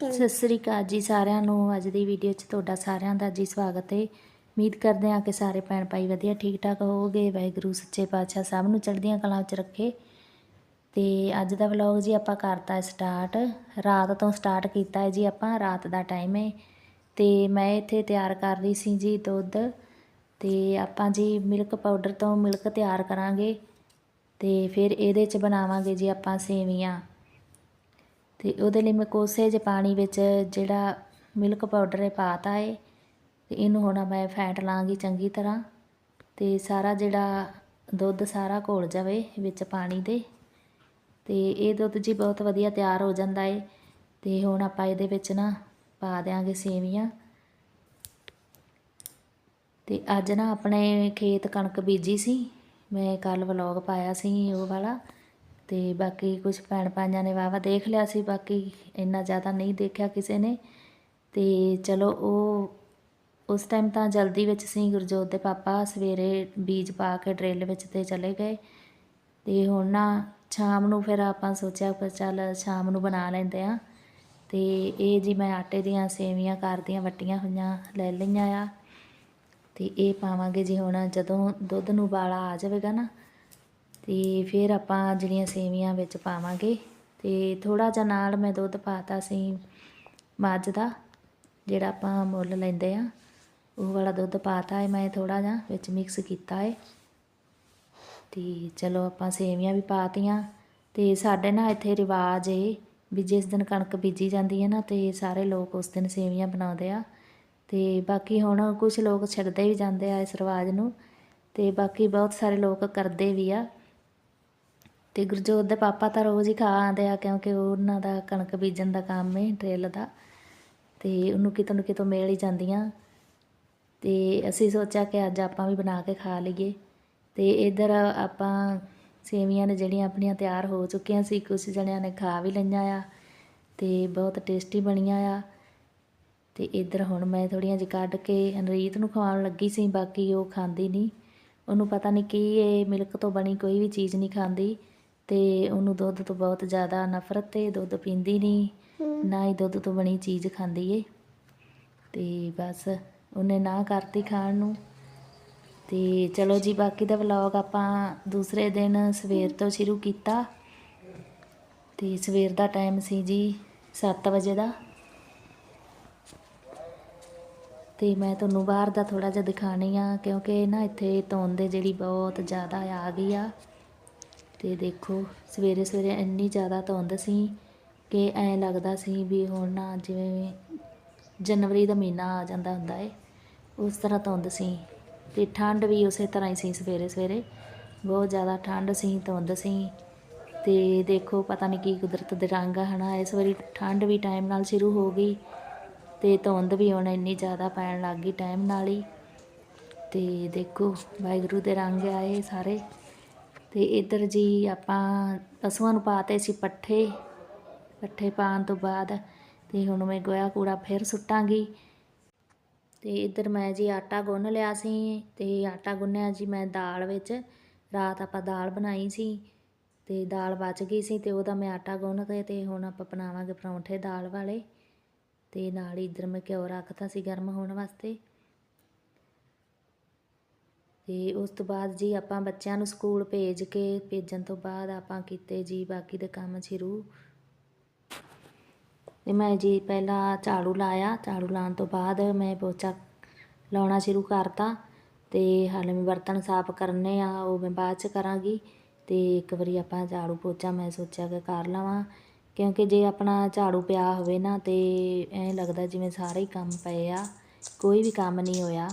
ਸਤਿ ਸ੍ਰੀ ਅਕਾਲ ਜੀ ਸਾਰਿਆਂ ਨੂੰ। ਅੱਜ ਦੀ ਵੀਡੀਓ 'ਚ ਤੁਹਾਡਾ ਸਾਰਿਆਂ ਦਾ ਜੀ ਸਵਾਗਤ ਹੈ। ਉਮੀਦ ਕਰਦੇ ਹਾਂ ਕਿ ਸਾਰੇ ਭੈਣ ਭਾਈ ਵਧੀਆ ਠੀਕ ਠਾਕ ਹੋਵੋਗੇ। ਵਾਹਿਗੁਰੂ ਸੱਚੇ ਪਾਤਸ਼ਾਹ ਸਭ ਨੂੰ ਚੜ੍ਹਦੀਆਂ ਕਲਾਂ 'ਚ ਰੱਖੇ। ਤੇ ਅੱਜ ਦਾ ਵਲੌਗ ਜੀ ਆਪਾਂ ਕਰਤਾ ਹੈ ਸਟਾਰਟ ਰਾਤ ਤੋਂ ਸਟਾਰਟ ਕੀਤਾ ਹੈ ਜੀ ਆਪਾਂ, ਰਾਤ ਦਾ ਟਾਈਮ ਹੈ। ਤੇ ਮੈਂ ਇੱਥੇ ਤਿਆਰ ਕਰ ਰਹੀ ਸੀ ਜੀ ਦੁੱਧ। ਤੇ ਆਪਾਂ ਜੀ ਮਿਲਕ ਪਾਊਡਰ ਤੋਂ ਮਿਲਕ ਤਿਆਰ ਕਰਾਂਗੇ। ਤੇ ਫਿਰ ਇਹਦੇ 'ਚ ਬਣਾਵਾਂਗੇ ਜੀ ਆਪਾਂ ਸੇਵੀਆਂ। ਤੇ ਉਹਦੇ ਲਈ ਮੈਂ ਕੋਸੇ ਜਿਹੇ ਪਾਣੀ ਵਿੱਚ ਜਿਹੜਾ ਮਿਲਕ ਪਾਊਡਰ ਹੈ ਪਾਤਾ ਹੈ ਤੇ ਇਹਨੂੰ ਹੁਣ ਮੈਂ ਫੈਂਟ ਲਾਂਗੀ ਚੰਗੀ ਤਰ੍ਹਾਂ, ਤੇ ਸਾਰਾ ਜਿਹੜਾ ਦੁੱਧ ਸਾਰਾ ਘੋਲ ਜਾਵੇ ਵਿੱਚ ਪਾਣੀ ਦੇ, ਤੇ ਇਹ ਦੁੱਧ ਜੀ ਬਹੁਤ ਵਧੀਆ ਤਿਆਰ ਹੋ ਜਾਂਦਾ ਹੈ ਤੇ ਹੁਣ ਆਪਾਂ ਇਹਦੇ ਵਿੱਚ ਨਾ ਪਾ ਦਿਆਂਗੇ ਸੇਵੀਆਂ। ਤੇ ਅੱਜ ਨਾ ਆਪਣੇ ਖੇਤ ਕਣਕ ਬੀਜੀ ਸੀ, ਮੈਂ ਕੱਲ ਵਲੌਗ ਪਾਇਆ ਸੀ ਉਹ ਵਾਲਾ ਤੇ ਬਾਕੀ ਕੁਝ ਭੈਣ ਭਾਈਆਂ ਨੇ ਵਾਵਾ ਦੇਖ ਲਿਆ ਸੀ, ਬਾਕੀ ਇੰਨਾ ਜ਼ਿਆਦਾ ਨਹੀਂ ਦੇਖਿਆ ਕਿਸੇ ਨੇ। ਤੇ ਚਲੋ ਉਹ, ਉਸ ਟਾਈਮ ਤਾਂ ਜਲਦੀ ਵਿੱਚ ਸੀ, ਗੁਰਜੋਤ ਦੇ ਪਾਪਾ ਸਵੇਰੇ ਬੀਜ ਪਾ ਕੇ ਡਰਿੱਲ ਵਿੱਚ ਤੇ ਚਲੇ ਗਏ। ਤੇ ਹੁਣ ਨਾ ਸ਼ਾਮ ਨੂੰ ਫਿਰ ਆਪਾਂ ਸੋਚਿਆ ਪਰ ਚੱਲ ਸ਼ਾਮ ਨੂੰ ਬਣਾ ਲੈਂਦੇ ਆ ਤੇ ਇਹ ਜੀ ਮੈਂ ਆਟੇ ਦੀਆਂ ਸੇਵੀਆਂ ਕਰਦੀਆਂ ਵੱਟੀਆਂ ਹੋਈਆਂ ਲੈ ਲਈਆਂ ਆ। ਤੇ ਇਹ ਪਾਵਾਂਗੇ ਜੀ ਹੁਣ ਜਦੋਂ ਦੁੱਧ ਨੂੰ ਬਾਲਾ ਆ ਜਾਵੇਗਾ ਨਾ ਤੇ ਫਿਰ ਆਪਾਂ ਜਿਹੜੀਆਂ ਸੇਵੀਆਂ ਵਿੱਚ ਪਾਵਾਂਗੇ ਤੇ ਥੋੜਾ ਜਿਹਾ ਨਾਲ ਮੈਂ ਦੁੱਧ ਪਾਤਾ ਸੀ ਮੱਝ ਦਾ, ਜਿਹੜਾ ਆਪਾਂ ਮੁੱਲ ਲੈਂਦੇ ਆ ਉਹ ਵਾਲਾ ਦੁੱਧ ਪਾਤਾ ਹੈ ਮੈਂ ਥੋੜਾ ਜਿਹਾ, ਵਿੱਚ ਮਿਕਸ ਕੀਤਾ ਹੈ। ਤੇ ਚਲੋ ਆਪਾਂ ਸੇਵੀਆਂ ਵੀ ਪਾਤੀਆਂ ਤੇ ਸਾਡੇ ਨਾ ਇੱਥੇ ਰਿਵਾਜ ਏ ਵੀ ਜਿਸ ਦਿਨ ਕਣਕ ਬੀਜੀ ਜਾਂਦੀ ਹੈ ਨਾ ਤੇ ਸਾਰੇ ਲੋਕ ਉਸ ਦਿਨ ਸੇਵੀਆਂ ਬਣਾਉਂਦੇ ਆ। ਤੇ ਬਾਕੀ ਹੁਣ ਕੁਝ ਲੋਕ ਛੱਡਦੇ ਵੀ ਜਾਂਦੇ ਆ ਇਸ ਰਿਵਾਜ ਨੂੰ ਤੇ ਬਾਕੀ ਬਹੁਤ ਸਾਰੇ ਲੋਕ ਕਰਦੇ ਵੀ ਆ। ਤੇ ਗੁਰਜੋਤ ਦੇ ਪਾਪਾ ਤਾਂ ਰੋਜ਼ ਹੀ ਖਾ ਆਉਂਦੇ ਆ, ਕਿਉਂਕਿ ਉਹਨਾਂ ਦਾ ਕਣਕ ਬੀਜਣ ਦਾ ਕੰਮ ਹੈ ਟ੍ਰੇਲ ਦਾ। ਤੇ ਉਹਨੂੰ ਕਿਤੋਂ ਨਾ ਕਿਤੋਂ ਮਿਲ ਹੀ ਜਾਂਦੀਆਂ। ਤੇ ਅਸੀਂ ਸੋਚਿਆ ਕਿ ਅੱਜ ਆਪਾਂ ਵੀ ਬਣਾ ਕੇ ਖਾ ਲਈਏ। ਤੇ ਇਧਰ ਆਪਾਂ ਸੇਵੀਆਂ ਨੇ ਜਿਹੜੀਆਂ ਆਪਣੀਆਂ ਤਿਆਰ ਹੋ ਚੁੱਕੀਆਂ ਸੀ ਕੁਝ ਜਣਿਆਂ ਨੇ ਖਾ ਵੀ ਲਈਆਂ ਆ, ਤੇ ਬਹੁਤ ਟੇਸਟੀ ਬਣੀਆਂ ਆ। ਤੇ ਇਧਰ ਹੁਣ ਮੈਂ ਥੋੜੀਆਂ ਜਿਹੀ ਕੱਢ ਕੇ ਅਨਰੀਤ ਨੂੰ ਖਵਾਉਣ ਲੱਗੀ ਸੀ, ਬਾਕੀ ਉਹ ਖਾਂਦੀ ਨਹੀਂ। ਉਹਨੂੰ ਪਤਾ ਨਹੀਂ ਕੀ ਇਹ ਮਿਲਕ ਤੋਂ ਬਣੀ ਕੋਈ ਵੀ ਚੀਜ਼ ਨਹੀਂ ਖਾਂਦੀ। ਤੇ ਉਹਨੂੰ ਦੁੱਧ ਤੋਂ ਬਹੁਤ ਜ਼ਿਆਦਾ ਨਫ਼ਰਤ ਤੇ ਦੁੱਧ ਪੀਂਦੀ ਨਹੀਂ, ਨਾ ਹੀ ਦੁੱਧ ਤੋਂ ਬਣੀ ਚੀਜ਼ ਖਾਂਦੀ ਏ। ਤੇ ਬਸ ਉਹਨੇ ਨਾ ਕਰਤੀ ਖਾਣ ਨੂੰ। ਤੇ ਚਲੋ ਜੀ, ਬਾਕੀ ਦਾ ਵਲੌਗ ਆਪਾਂ ਦੂਸਰੇ ਦਿਨ ਸਵੇਰ ਤੋਂ ਸ਼ੁਰੂ ਕੀਤਾ। ਤੇ ਸਵੇਰ ਦਾ ਟਾਈਮ ਸੀ ਜੀ 7 ਵਜੇ ਦਾ। ਤੇ ਮੈਂ ਤੁਹਾਨੂੰ ਬਾਹਰ ਦਾ ਥੋੜਾ ਜਿਹਾ ਦਿਖਾਣੀ ਆ, ਕਿਉਂਕਿ ਨਾ ਇੱਥੇ ਧੁੰਦ ਜਿਹੜੀ ਬਹੁਤ ਜ਼ਿਆਦਾ ਆ ਗਈ ਆ। ਤੇ ਦੇਖੋ, ਸਵੇਰੇ ਸਵੇਰੇ ਇੰਨੀ ਜ਼ਿਆਦਾ ਧੁੰਦ ਸੀ ਕਿ ਐਂ ਲੱਗਦਾ ਸੀ ਵੀ ਹੁਣ ਨਾ ਜਿਵੇਂ ਜਨਵਰੀ ਦਾ ਮਹੀਨਾ ਆ ਜਾਂਦਾ ਹੁੰਦਾ ਏ, ਉਸ ਤਰ੍ਹਾਂ ਧੁੰਦ ਸੀ। ਤੇ ਠੰਡ ਵੀ ਉਸੇ ਤਰ੍ਹਾਂ ਹੀ ਸੀ ਸਵੇਰੇ ਸਵੇਰੇ। ਬਹੁਤ ਜ਼ਿਆਦਾ ਠੰਡ ਸੀ ਧੁੰਦ ਸੀ। ਤੇ ਦੇਖੋ, ਪਤਾ ਨਹੀਂ ਕੀ ਕੁਦਰਤ ਦੇ ਰੰਗ ਆ, ਹਨਾ, ਇਸ ਵਾਰੀ ਠੰਡ ਵੀ ਟਾਈਮ ਨਾਲ ਸ਼ੁਰੂ ਹੋ ਗਈ ਤੇ ਧੁੰਦ ਵੀ ਹੁਣ ਇੰਨੀ ਜ਼ਿਆਦਾ ਪੈਣ ਲੱਗ ਗਈ ਟਾਈਮ ਨਾਲ ਹੀ। ਤੇ ਦੇਖੋ, ਵਾਹਿਗੁਰੂ ਦੇ ਰੰਗ ਆਏ ਸਾਰੇ। ਤੇ ਇੱਧਰ ਜੀ ਆਪਾਂ ਪਸ਼ੂਆਂ ਨੂੰ ਪਾਤੇ ਸੀ ਪੱਠੇ ਪੱਠੇ ਪਾਉਣ ਤੋਂ ਬਾਅਦ ਤੇ ਹੁਣ ਮੈਂ ਗੋਇਆ ਕੂੜਾ ਫਿਰ ਸੁੱਟਾਂਗੀ। ਤੇ ਇੱਧਰ ਮੈਂ ਜੀ ਆਟਾ ਗੁੰਨ ਲਿਆ ਸੀ ਤੇ ਆਟਾ ਗੁੰਨਿਆ ਜੀ ਮੈਂ ਦਾਲ ਵਿੱਚ, ਰਾਤ ਆਪਾਂ ਦਾਲ ਬਣਾਈ ਸੀ ਤੇ ਦਾਲ ਬਚ ਗਈ ਸੀ ਤੇ ਉਹਦਾ ਮੈਂ ਆਟਾ ਗੁੰਨ ਕੇ ਤੇ ਹੁਣ ਆਪਾਂ ਬਣਾਵਾਂਗੇ ਪਰੌਂਠੇ ਦਾਲ ਵਾਲੇ ਤੇ ਨਾਲ ਹੀ ਇੱਧਰ ਮੈਂ ਘਿਓ ਰੱਖਤਾ ਸੀ ਗਰਮ ਹੋਣ ਵਾਸਤੇ। ਅਤੇ ਉਸ ਤੋਂ ਬਾਅਦ ਜੀ ਆਪਾਂ ਬੱਚਿਆਂ ਨੂੰ ਸਕੂਲ ਭੇਜ ਕੇ ਭੇਜਣ ਤੋਂ ਬਾਅਦ ਆਪਾਂ ਕੀਤੇ ਜੀ ਬਾਕੀ ਦੇ ਕੰਮ ਸ਼ੁਰੂ। ਤੇ ਮੈਂ ਜੀ ਪਹਿਲਾਂ ਝਾੜੂ ਲਾਇਆ, ਝਾੜੂ ਲਾਉਣ ਤੋਂ ਬਾਅਦ ਮੈਂ ਪੋਚਾ ਲਾਉਣਾ ਸ਼ੁਰੂ ਕਰਤਾ ਤੇ ਹਾਲੇ ਮੈਂ ਬਰਤਨ ਸਾਫ਼ ਕਰਨੇ ਆ, ਉਹ ਮੈਂ ਬਾਅਦ ਚ ਕਰਾਂਗੀ ਤੇ ਇੱਕ ਵਾਰੀ ਆਪਾਂ ਝਾੜੂ ਪੋਚਾ ਮੈਂ ਸੋਚਿਆ ਕਿ ਕਰ ਲਵਾਂ। ਕਿਉਂਕਿ ਜੇ ਆਪਣਾ ਝਾੜੂ ਪਿਆ ਹੋਵੇ ਨਾ ਤੇ ਐਂ ਲੱਗਦਾ ਜਿਵੇਂ ਸਾਰੇ ਹੀ ਕੰਮ ਪਏ ਆ, ਕੋਈ ਵੀ ਕੰਮ ਨਹੀਂ ਹੋਇਆ।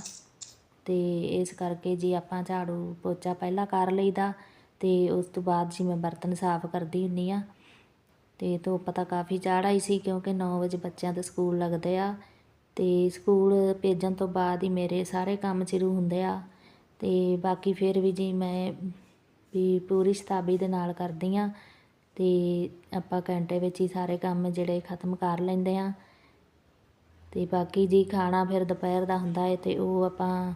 ਅਤੇ ਇਸ ਕਰਕੇ ਜੇ ਆਪਾਂ ਝਾੜੂ ਪੋਚਾ ਪਹਿਲਾਂ ਕਰ ਲਈਦਾ ਅਤੇ ਉਸ ਤੋਂ ਬਾਅਦ ਜੀ ਮੈਂ ਬਰਤਨ ਸਾਫ਼ ਕਰਦੀ ਹੁੰਦੀ ਹਾਂ ਅਤੇ ਧੁੱਪ ਤਾਂ ਕਾਫੀ ਚੜ੍ਹ ਆਈ ਸੀ ਕਿਉਂਕਿ ਨੌ ਵਜੇ ਬੱਚਿਆਂ ਦੇ ਸਕੂਲ ਲੱਗਦੇ ਆ। ਅਤੇ ਸਕੂਲ ਭੇਜਣ ਤੋਂ ਬਾਅਦ ਹੀ ਮੇਰੇ ਸਾਰੇ ਕੰਮ ਸ਼ੁਰੂ ਹੁੰਦੇ ਆ। ਅਤੇ ਬਾਕੀ ਫਿਰ ਵੀ ਜੀ ਮੈਂ ਵੀ ਪੂਰੀ ਸ਼ਤਾਬੀ ਦੇ ਨਾਲ ਕਰਦੀ ਆ। ਅਤੇ ਆਪਾਂ ਘੰਟੇ ਵਿੱਚ ਹੀ ਸਾਰੇ ਕੰਮ ਜਿਹੜੇ ਖਤਮ ਕਰ ਲੈਂਦੇ ਆ। ਅਤੇ ਬਾਕੀ ਜੀ ਖਾਣਾ ਫਿਰ ਦੁਪਹਿਰ ਦਾ ਹੁੰਦਾ ਹੈ ਅਤੇ ਉਹ ਆਪਾਂ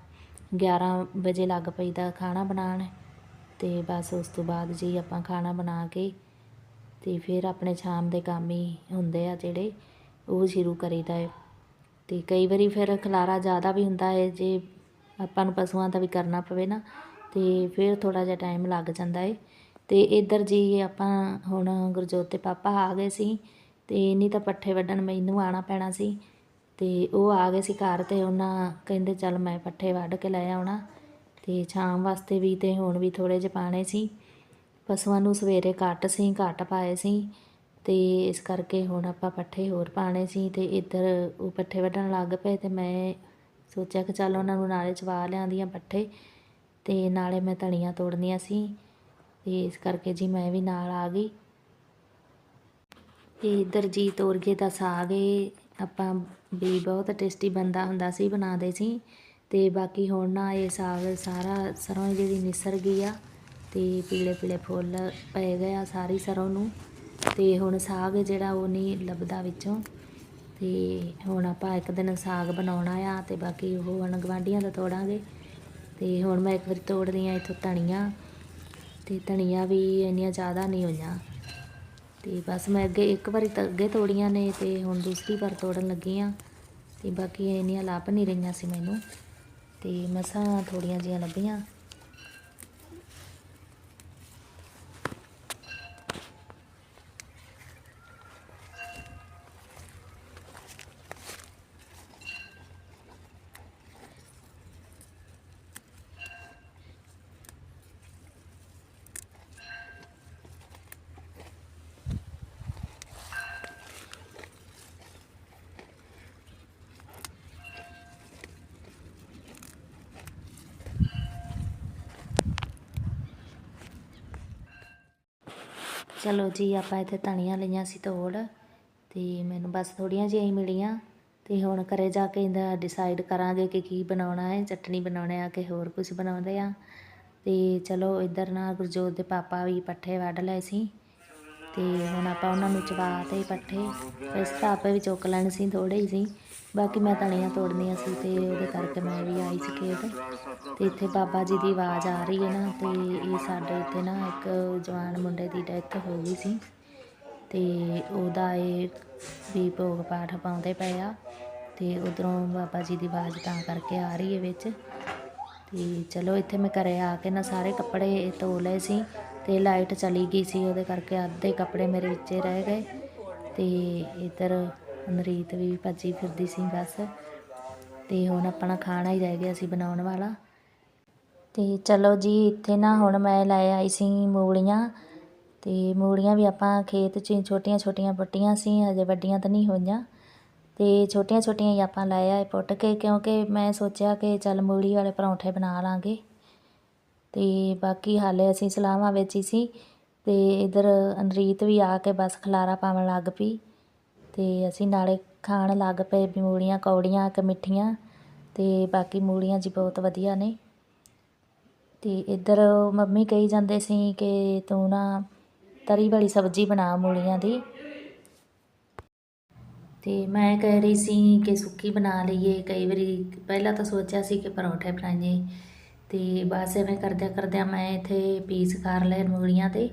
11 ਵਜੇ ਲੱਗ ਪਈਦਾ ਖਾਣਾ ਬਣਾਉਣ ਤੇ ਬਸ ਉਸ ਤੋਂ ਬਾਅਦ ਜੀ ਆਪਾਂ ਖਾਣਾ ਬਣਾ ਕੇ ਤੇ ਫਿਰ ਆਪਣੇ ਸ਼ਾਮ ਦੇ ਕੰਮ ਹੀ ਹੁੰਦੇ ਆ ਜਿਹੜੇ ਉਹ ਸ਼ੁਰੂ ਕਰੀਦਾ ਹੈ ਤੇ ਕਈ ਵਾਰੀ ਫਿਰ ਖਲਾਰਾ ਜ਼ਿਆਦਾ ਵੀ ਹੁੰਦਾ ਹੈ ਜੇ ਆਪਾਂ ਨੂੰ ਪਸ਼ੂਆਂ ਦਾ ਵੀ ਕਰਨਾ ਪਵੇ ਨਾ, ਤੇ ਫਿਰ ਥੋੜਾ ਜਿਹਾ ਟਾਈਮ ਲੱਗ ਜਾਂਦਾ ਹੈ ਤੇ ਇੱਧਰ ਜੀ ਆਪਾਂ ਹੁਣ ਗੁਰਜੋਤ ਦੇ ਪਾਪਾ ਆ ਗਏ ਸੀ ਤੇ ਨਹੀਂ ਤਾਂ ਪੱਠੇ ਵੱਢਣ ਮੈਨੂੰ ਆਣਾ ਪੈਣਾ ਸੀ। ਤੇ ਉਹ ਆ ਗਏ ਸੀ ਘਰ ਤੇ ਉਹਨਾਂ ਕਹਿੰਦੇ ਚੱਲ ਮੈਂ ਪੱਠੇ ਵੱਢ ਕੇ ਲੈ ਆਉਣਾ ਤੇ ਸ਼ਾਮ ਵਾਸਤੇ ਵੀ ਤੇ ਹੁਣ ਵੀ ਥੋੜੇ ਜਿਹੇ ਪਾਣੇ ਸੀ। ਪਸ਼ੂਆਂ ਨੂੰ ਸਵੇਰੇ ਕੱਟ ਸੀ, ਘੱਟ ਪਾਏ ਸੀ ਤੇ ਇਸ ਕਰਕੇ ਹੁਣ ਆਪਾਂ ਪੱਠੇ ਹੋਰ ਪਾਣੇ ਸੀ ਤੇ ਇੱਧਰ ਉਹ ਪੱਠੇ ਵੱਢਣ ਲੱਗ ਪਏ ਤੇ ਮੈਂ ਸੋਚਿਆ ਕਿ ਚੱਲ ਉਹਨਾਂ ਨੂੰ ਨਾਲੇ ਚਵਾ ਲਿਆਂਦੀਆਂ ਪੱਠੇ ਤੇ ਨਾਲੇ ਮੈਂ ਧਨੀਆਂ ਤੋੜਨੀਆਂ ਸੀ ਤੇ ਇਸ ਕਰਕੇ ਜੀ ਮੈਂ ਵੀ ਨਾਲ ਆ ਗਈ। ਤੇ ਇੱਧਰ ਜੀ ਤੋਰਗੇ ਦਾ ਸਾਗ ਇਹ ਆਪਾਂ ਵੀ ਬਹੁਤ ਟੇਸਟੀ ਬਣਦਾ ਹੁੰਦਾ ਸੀ, ਬਣਾਉਂਦੇ ਸੀ ਅਤੇ ਬਾਕੀ ਹੁਣ ਨਾ ਇਹ ਸਾਗ ਸਾਰਾ ਸਰੋਂ ਜਿਹੜੀ ਨਿਸਰ ਗਈ ਆ ਅਤੇ ਪੀਲੇ ਪੀਲੇ ਫੁੱਲ ਪੈ ਗਏ ਆ ਸਾਰੀ ਸਰੋਂ ਨੂੰ ਅਤੇ ਹੁਣ ਸਾਗ ਜਿਹੜਾ ਉਹ ਨਹੀਂ ਲੱਭਦਾ ਵਿੱਚੋਂ ਤੇ ਹੁਣ ਆਪਾਂ ਇੱਕ ਦਿਨ ਸਾਗ ਬਣਾਉਣਾ ਆ ਤੇ ਬਾਕੀ ਉਹ ਹੁਣ ਗਵਾਂਢੀਆਂ ਦਾ ਤੋੜਾਂਗੇ ਤੇ ਹੁਣ ਮੈਂ ਇੱਕ ਵਾਰੀ ਤੋੜਦੀ ਆ ਇੱਥੋਂ ਧਨੀਆ ਤੇ ਧਨੀਆ ਵੀ ਇੰਨੀਆਂ ਜ਼ਿਆਦਾ ਨਹੀਂ ਹੋਈਆਂ। ਤੇ ਬਸ ਮੈਂ ਅੱਗੇ ਇੱਕ ਵਾਰੀ ਤਾਂ ਅੱਗੇ ਤੋੜੀਆਂ ਨੇ ਤੇ ਹੁਣ ਦੂਸਰੀ ਵਾਰ ਤੋੜਨ ਲੱਗੀ ਆ। ਤੇ ਬਾਕੀ ਇੰਨੀਆਂ ਲੱਭ ਨਹੀਂ ਰਹੀਆਂ ਸੀ ਮੈਨੂੰ। ਤੇ ਮਸਾਂ ਥੋੜੀਆਂ ਜੀਆਂ ਲੱਭੀਆਂ। ਚਲੋ ਜੀ, ਆਪਾਂ ਇੱਥੇ ਧਨੀਆ ਲਈਆਂ ਸੀ ਤੋੜ ਤੇ ਮੈਨੂੰ ਬਸ ਥੋੜੀਆਂ ਜਿਹੀਆਂ ਹੀ ਮਿਲੀਆਂ ਤੇ ਹੁਣ ਘਰੇ ਜਾ ਕੇ ਇਹਦਾ ਡਿਸਾਈਡ ਕਰਾਂਗੇ ਕਿ ਕੀ ਬਣਾਉਣਾ ਹੈ, ਚਟਨੀ ਬਣਾਉਣਾ ਆ ਕਿ ਹੋਰ ਕੁਝ ਬਣਾਉਂਦੇ ਆ ਤੇ ਚਲੋ ਇੱਧਰ ਨਾ ਗੁਰਜੋਤ ਦੇ ਪਾਪਾ ਵੀ ਪੱਠੇ ਵੱਢ ਲਏ ਸੀ। ਤੇ ਹੁਣ ਆਪਾਂ ਉਹਨਾਂ ਨੂੰ ਚਵਾ ਤੇ ਪੱਠੇ, ਇਸ ਤਾਂ ਆਪੇ ਵੀ ਚੁੱਕ ਲੈਣੇ ਸੀ ਥੋੜੇ ਹੀ ਸੀ। ਬਾਕੀ ਮੈਂ ਤਣੀਆਂ ਤੋੜਨੀਆਂ ਸੀ ਤੇ ਉਹਦੇ ਕਰਕੇ ਮੈਂ ਵੀ ਆਈ ਸੀ ਖੇਤ। ਤੇ ਇੱਥੇ ਬਾਬਾ ਜੀ ਦੀ ਆਵਾਜ਼ ਆ ਰਹੀ ਹੈ ਨਾ, ਤੇ ਇਹ ਸਾਡੇ ਇੱਥੇ ਨਾ ਇੱਕ ਜਵਾਨ ਮੁੰਡੇ ਦੀ ਡੈਥ ਹੋ ਗਈ ਸੀ। ਤੇ ਉਹਦਾ ਇਹ ਵੀ ਭੋਗ ਪਾਠ ਪਾਉਂਦੇ ਪਏ ਆ। ਤੇ ਉਧਰੋਂ ਬਾਬਾ ਜੀ ਦੀ ਆਵਾਜ਼ ਤਾਂ ਕਰਕੇ ਆ ਰਹੀ ਹੈ ਵਿੱਚ। ਤੇ ਚਲੋ ਇੱਥੇ ਮੈਂ ਘਰੇ ਆ ਕੇ ਨਾ ਸਾਰੇ ਕੱਪੜੇ ਧੋ ਲਏ ਸੀ। ਤੇ ਲਾਈਟ ਚਲੀ ਗਈ ਸੀ, ਉਹਦੇ ਕਰਕੇ ਅੱਧੇ ਕੱਪੜੇ ਮੇਰੇ ਵਿੱਚੇ ਰਹਿ ਗਏ ਤੇ ਇੱਧਰ ਅਮਰੀਤ ਵੀ ਭੱਜੀ ਫਿਰਦੀ ਸੀ ਬਸ ਤੇ ਹੁਣ ਆਪਣਾ ਖਾਣਾ ਹੀ ਰਹਿ ਗਿਆ ਸੀ ਬਣਾਉਣ ਵਾਲਾ। ਤੇ ਚਲੋ ਜੀ, ਇੱਥੇ ਨਾ ਹੁਣ ਮੈਂ ਲੈ ਆਈ ਸੀ ਮੂਲੀਆਂ ਤੇ ਮੂਲੀਆਂ ਵੀ ਆਪਾਂ ਖੇਤ 'ਚ ਛੋਟੀਆਂ ਛੋਟੀਆਂ ਪੁੱਟੀਆਂ ਸੀ, ਹਜੇ ਵੱਡੀਆਂ ਤਾਂ ਨਹੀਂ ਹੋਈਆਂ। ਤੇ ਛੋਟੀਆਂ ਛੋਟੀਆਂ ਹੀ ਆਪਾਂ ਲਾਇਆ ਪੁੱਟ ਕੇ, ਕਿਉਂਕਿ ਮੈਂ ਸੋਚਿਆ ਕਿ ਚੱਲ ਮੂਲੀ ਵਾਲੇ ਪਰੌਂਠੇ ਬਣਾ ਲਾਂਗੇ। ਅਤੇ ਬਾਕੀ ਹਾਲੇ ਅਸੀਂ ਸਲਾਹਾਂ ਵਿੱਚ ਹੀ ਸੀ ਅਤੇ ਇੱਧਰ ਅਨਰੀਤ ਵੀ ਆ ਕੇ ਬਸ ਖਲਾਰਾ ਪਾਉਣ ਲੱਗ ਪਈ ਅਤੇ ਅਸੀਂ ਨਾਲੇ ਖਾਣ ਲੱਗ ਪਏ ਵੀ ਮੂਲੀਆਂ, ਕੌੜੀਆਂ ਕਿ ਮਿੱਠੀਆਂ ਅਤੇ ਬਾਕੀ ਮੂਲੀਆਂ ਜੀ ਬਹੁਤ ਵਧੀਆ ਨੇ। ਅਤੇ ਇੱਧਰ ਮੰਮੀ ਕਹੀ ਜਾਂਦੇ ਸੀ ਕਿ ਤੂੰ ਨਾ ਤਰੀ ਵਾਲੀ ਸਬਜ਼ੀ ਬਣਾ ਮੂਲੀਆਂ ਦੀ। ਤੇ ਮੈਂ ਕਹਿ ਰਹੀ ਸੀ ਕਿ ਸੁੱਕੀ ਬਣਾ ਲਈਏ। ਕਈ ਵਾਰੀ ਪਹਿਲਾਂ ਤਾਂ ਸੋਚਿਆ ਸੀ ਕਿ ਪਰੌਂਠੇ ਬਣਾਈਏ। ਤੇ ਬਸ ਐਵੇਂ ਕਰਦਿਆਂ ਕਰਦਿਆਂ ਮੈਂ ਇੱਥੇ ਪੀਸ ਕਰ ਲਏ ਮੂਲੀਆਂ ਦੇ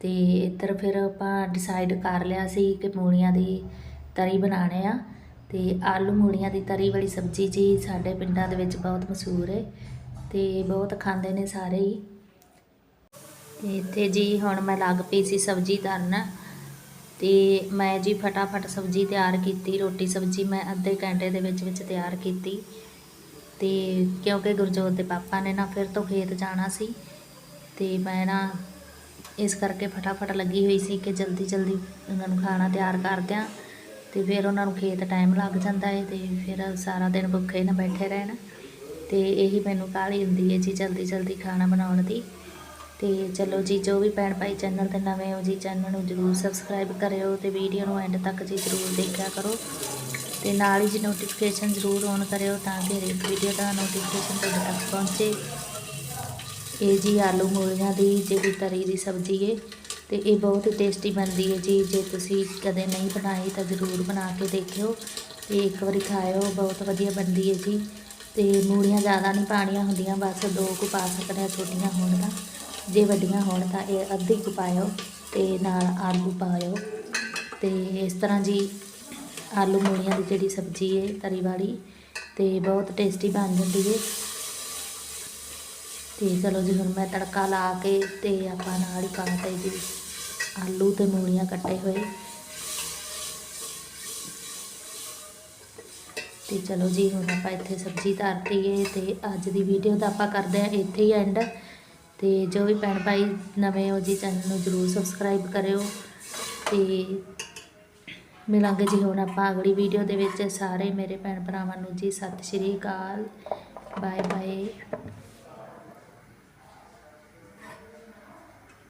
ਤੇ ਇੱਧਰ ਫਿਰ ਆਪਾਂ ਡਿਸਾਈਡ ਕਰ ਲਿਆ ਸੀ ਕਿ ਮੂਲੀਆਂ ਦੀ ਤਰੀ ਬਣਾਣੇ ਆ ਤੇ ਆਲੂ ਮੂਲੀਆਂ ਦੀ ਤਰੀ ਵਾਲੀ ਸਬਜ਼ੀ ਜੀ ਸਾਡੇ ਪਿੰਡਾਂ ਦੇ ਵਿੱਚ ਬਹੁਤ ਮਸ਼ਹੂਰ ਹੈ ਤੇ ਬਹੁਤ ਖਾਂਦੇ ਨੇ ਸਾਰੇ ਹੀ। ਤੇ ਇੱਥੇ ਜੀ ਹੁਣ ਮੈਂ ਲੱਗ ਪਈ ਸੀ ਸਬਜ਼ੀ ਧਰਨ ਤੇ ਮੈਂ ਜੀ ਫਟਾਫਟ ਸਬਜ਼ੀ ਤਿਆਰ ਕੀਤੀ, ਰੋਟੀ ਸਬਜ਼ੀ ਮੈਂ ਅੱਧੇ ਘੰਟੇ ਦੇ ਵਿੱਚ ਵਿੱਚ ਤਿਆਰ ਕੀਤੀ। ਤੇ ਕਿਉਂਕਿ ਗੁਰਜੋਤ ਦੇ ਪਾਪਾ ਨੇ ਨਾ ਫਿਰ ਤੋਂ ਖੇਤ ਜਾਣਾ ਸੀ ਤੇ ਮੈਂ ਨਾ ਇਸ ਕਰਕੇ ਫਟਾਫਟ ਲੱਗੀ ਹੋਈ ਸੀ ਕਿ ਜਲਦੀ ਜਲਦੀ ਉਹਨਾਂ ਨੂੰ ਖਾਣਾ ਤਿਆਰ ਕਰ ਦਿਆਂ ਤੇ ਫਿਰ ਉਹਨਾਂ ਨੂੰ ਖੇਤ ਟਾਈਮ ਲੱਗ ਜਾਂਦਾ ਹੈ ਤੇ ਫਿਰ ਸਾਰਾ ਦਿਨ ਭੁੱਖੇ ਨਾ ਬੈਠੇ ਰਹਿਣ ਤੇ ਇਹੀ ਮੈਨੂੰ ਕਾਹਲੀ ਹੁੰਦੀ ਹੈ ਜੀ ਜਲਦੀ ਜਲਦੀ ਖਾਣਾ ਬਣਾਉਣ ਦੀ ਤੇ ਚਲੋ ਜੀ, ਜੋ ਵੀ ਭੈਣ ਭਾਈ ਚੈਨਲ ਤੇ ਨਵੇਂ ਹੋ ਜੀ, ਚੈਨਲ ਨੂੰ ਜਰੂਰ ਸਬਸਕ੍ਰਾਈਬ ਕਰਿਓ ਤੇ ਵੀਡੀਓ ਨੂੰ ਐਂਡ ਤੱਕ ਜੀ ਜਰੂਰ ਦੇਖਿਆ ਕਰੋ। ਤੇ ਨਾਲ ਹੀ ਜੀ ਨੋਟੀਫਿਕੇਸ਼ਨ ਜ਼ਰੂਰ ਔਨ ਕਰਿਓ ਤਾਂ ਕਿ ਹਰੇਕ ਵੀਡੀਓ ਦਾ ਨੋਟੀਫਿਕੇਸ਼ਨ ਤੁਹਾਡੇ ਤੱਕ ਪਹੁੰਚੇ। ਇਹ ਜੀ ਆਲੂ ਮੂਲੀਆਂ ਦੀ ਜਿਹੜੀ ਤਰੀ ਦੀ ਸਬਜ਼ੀ ਹੈ ਤੇ ਇਹ ਬਹੁਤ ਹੀ ਟੇਸਟੀ ਬਣਦੀ ਹੈ ਜੀ। ਜੇ ਤੁਸੀਂ ਕਦੇ ਨਹੀਂ ਬਣਾਈ ਤਾਂ ਜ਼ਰੂਰ ਬਣਾ ਕੇ ਦੇਖਿਓ। ਤੇ ਇੱਕ ਵਾਰੀ ਖਾਇਓ, ਬਹੁਤ ਵਧੀਆ ਬਣਦੀ ਹੈ ਜੀ। ਤੇ ਮੂਲੀਆਂ ਜ਼ਿਆਦਾ ਨਹੀਂ ਪਾਣੀਆਂ ਹੁੰਦੀਆਂ, ਬਸ ਦੋ ਕੁ ਪਾ ਸਕਦੇ ਆ ਛੋਟੀਆਂ ਹੋਣ ਤਾਂ। ਜੇ ਵੱਡੀਆਂ ਹੋਣ ਤਾਂ ਇਹ ਅੱਧੀ ਕੁ ਪਾਇਓ ਤੇ ਨਾਲ ਆਲੂ ਪਾਇਓ। ਤੇ ਇਸ ਤਰ੍ਹਾਂ ਜੀ ਆਲੂ ਮੂਲੀਆਂ ਦੀ ਜਿਹੜੀ ਸਬਜ਼ੀ ਹੈ ਤਰੀ ਵਾਲੀ, ਤੇ ਬਹੁਤ ਟੇਸਟੀ ਬਣ ਜਾਂਦੀ ਹੈ ਤੇ ਚਲੋ ਜੀ, ਹੁਣ ਮੈਂ ਤੜਕਾ ਲਾ ਕੇ ਤੇ ਆਪਾਂ ਨਾਲ ਹੀ ਪਾਤੇ ਜੀ ਆਲੂ ਤੇ ਮੂਲੀਆਂ ਕੱਟੇ ਹੋਏ। ਤੇ ਚਲੋ ਜੀ, ਹੁਣ ਆਪਾਂ ਇੱਥੇ ਸਬਜ਼ੀ ਧਰਤੀ ਏ ਤੇ ਅੱਜ ਦੀ ਵੀਡੀਓ ਦਾ ਆਪਾਂ ਕਰਦੇ ਆ ਇੱਥੇ ਹੀ ਐਂਡ ਤੇ ਜੋ ਵੀ ਭੈਣ ਭਾਈ ਨਵੇਂ ਹੋ ਜੀ, ਚੈਨਲ ਨੂੰ ਜਰੂਰ ਸਬਸਕ੍ਰਾਈਬ ਕਰਿਓ। ਤੇ ਮਿਲਾਂਗੇ ਜੀ ਹੁਣ ਆਪਾਂ ਅਗਲੀ ਵੀਡੀਓ ਦੇ ਵਿੱਚ। ਸਾਰੇ ਮੇਰੇ ਭੈਣ ਭਰਾਵਾਂ ਨੂੰ ਜੀ ਸਤਿ ਸ਼੍ਰੀ ਅਕਾਲ। Bye bye